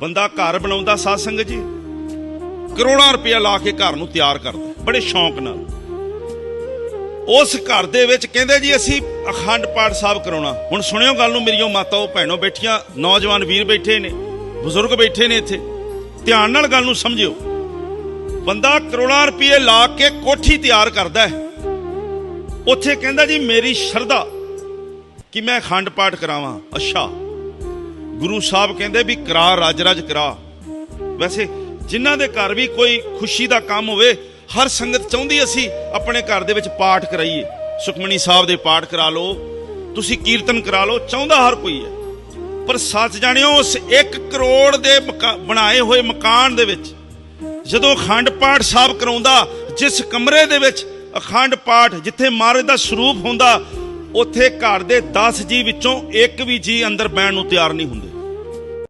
ਬੰਦਾ ਘਰ ਬਣਾਉਂਦਾ ਸਾਧ ਜੀ। ਕਰੋੜਾਂ ਰੁਪਇਆ ਲਾ ਕੇ ਘਰ ਨੂੰ ਤਿਆਰ ਕਰਦਾ। ਬੜੇ ਸ਼ੌਂਕ ਨਾਲ। ਉਸ ਘਰ ਦੇ ਵਿੱਚ ਕਹਿੰਦੇ ਜੀ, ਅਸੀਂ ਅਖੰਡ ਪਾਠ ਸਾਹਿਬ ਕਰਾਉਣਾ। ਹੁਣ ਸੁਣਿਓ ਗੱਲ ਨੂੰ ਮੇਰੀਓ ਮਾਤਾਓ ਭੈਣੋ ਬੈਠੀਆਂ, ਨੌਜਵਾਨ ਵੀਰ ਬੈਠੇ ਨੇ, ਬਜ਼ੁਰਗ ਬੈਠੇ ਨੇ ਇੱਥੇ। ਧਿਆਨ ਨਾਲ ਗੱਲ ਨੂੰ ਸਮਝਿਓ। ਬੰਦਾ ਕਰੋੜਾਂ ਰੁਪਏ ਲਾ ਕੇ ਕੋਠੀ ਤਿਆਰ ਕਰਦਾ ਹੈ। ਉੱਥੇ ਕਹਿੰਦਾ ਜੀ, ਮੇਰੀ ਸ਼ਰਧਾ ਕਿ ਮੈਂ ਅਖੰਡ ਪਾਠ ਕਰਾਵਾਂ। ਅੱਛਾ। ਗੁਰੂ ਸਾਹਿਬ ਕਹਿੰਦੇ ਵੀ ਕਰਾ ਰਾਜ ਰਾਜ ਕਰਾ। ਵੈਸੇ ਜਿਨ੍ਹਾਂ ਦੇ ਘਰ ਵੀ ਕੋਈ ਖੁਸ਼ੀ ਦਾ ਕੰਮ ਹੋਵੇ, ਹਰ ਸੰਗਤ ਚਾਹੁੰਦੀ ਅਸੀਂ ਆਪਣੇ ਘਰ ਦੇ ਵਿੱਚ ਪਾਠ ਕਰਾਈਏ। ਸੁਖਮਨੀ ਸਾਹਿਬ ਦੇ ਪਾਠ ਕਰਾ ਲਓ, ਤੁਸੀਂ ਕੀਰਤਨ ਕਰਾ ਲਓ, ਚਾਹੁੰਦਾ ਹਰ ਕੋਈ ਹੈ। ਪਰ ਸੱਚ ਜਾਣਿਓ, ਉਸ 1 ਕਰੋੜ ਦੇ ਮਕਾ- ਬਣਾਏ ਹੋਏ ਮਕਾਨ ਦੇ ਵਿੱਚ, ਜਦੋਂ ਅਖੰਡ ਪਾਠ ਸਾਹਿਬ ਕਰਾਉਂਦਾ, ਜਿਸ ਕਮਰੇ ਦੇ ਵਿੱਚ ਅਖੰਡ ਪਾਠ ਜਿੱਥੇ ਮਹਾਰਾਜ ਦਾ ਸਰੂਪ ਹੁੰਦਾ, ਉੱਥੇ ਘਰ ਦੇ 10 ਜੀ ਵਿੱਚੋਂ ਇੱਕ ਵੀ ਜੀ ਅੰਦਰ ਬੈਣ ਨੂੰ ਤਿਆਰ ਨਹੀਂ ਹੁੰਦੇ।